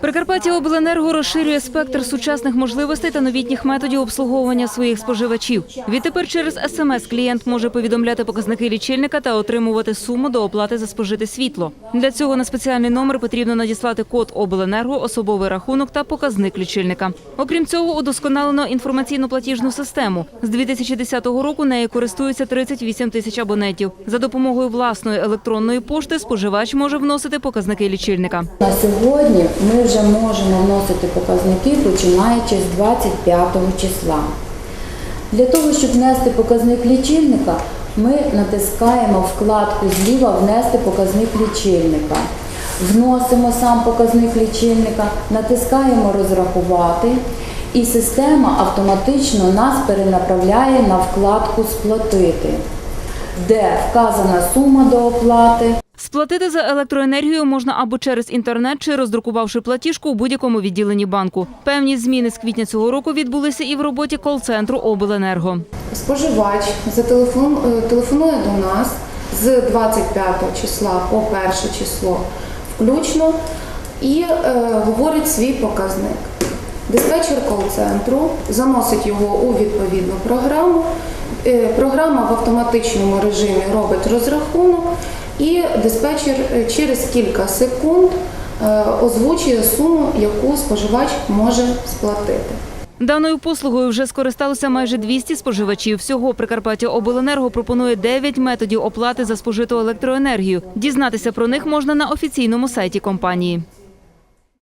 Прикарпаття Обленерго розширює спектр сучасних можливостей та новітніх методів обслуговування своїх споживачів. Відтепер через смс клієнт може повідомляти показники лічильника та отримувати суму до оплати за спожите світло. Для цього на спеціальний номер потрібно надіслати код Обленерго, особовий рахунок та показник лічильника. Окрім цього, удосконалено інформаційно-платіжну систему. З 2010 року нею користуються 38 тисяч абонентів. За допомогою власної електронної пошти споживач може вносити показники лічильника. Сьогодні ми вже можемо вносити показники починаючи з 25 числа. Для того, щоб внести показник лічильника, ми натискаємо вкладку зліва Внести показник лічильника. Вносимо сам показник лічильника, натискаємо Розрахувати, і система автоматично нас перенаправляє на вкладку Сплатити, де вказана сума до оплати. Сплатити за електроенергію можна або через інтернет, чи роздрукувавши платіжку у будь-якому відділенні банку. Певні зміни з квітня цього року відбулися і в роботі кол-центру Обленерго. Споживач зателефон- е, телефонує до нас з 25 числа по 1 число включно і е, говорить свій показник. Диспетчер кол-центру заносить його у відповідну програму. Е, Програма в автоматичному режимі робить розрахунок, і диспетчер е, через кілька секунд е, озвучує суму, яку споживач може сплатити. Даною послугою вже скористалося майже 200 споживачів. Всього Прикарпаття Обленерго пропонує 9 методів оплати за спожиту електроенергію. Дізнатися про них можна на офіційному сайті компанії.